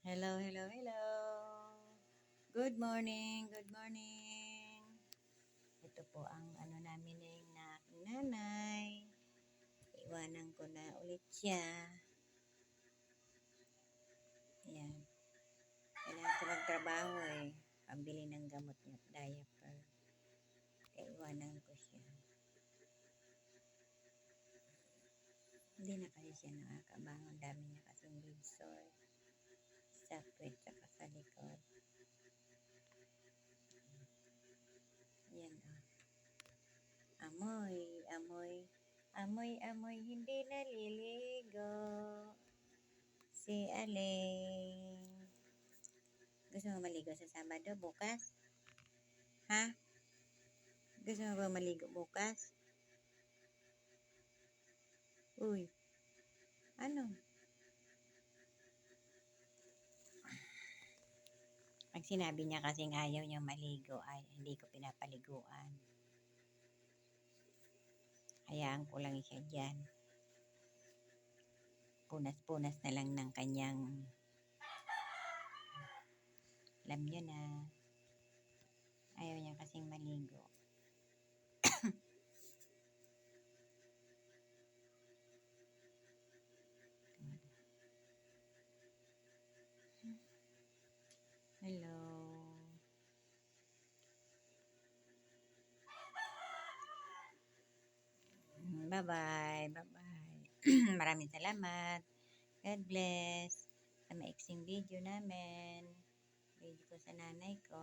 Hello, hello, hello. Good morning, good morning. Ito po ang ano namin ng na nanay. Iwanan ko na ulit siya. Ayan. Kailangan ko magtrabaho eh. Pambili ng gamot niya diaper. Kaya iwanan ko siya. Hindi na kasi siya nakakabangon. Dami Amoy, amoy, amoy, amoy, hindi naliligo. Si Aling. Gusto mo maligo sa Sabado bukas? Ha? Gusto mo ba maligo bukas? Uy. Ano? Pag sinabi niya kasing ayaw niya maligo, ay hindi ko pinapaliguan. Hayaan ko lang siya dyan. Punas-punas na lang ng kanyang alam niyo na ayaw niya kasing maligo. Hello. Bye-bye. Bye-bye. Maraming salamat. God bless. Sa maiksing video namin. Video ko sa nanay ko.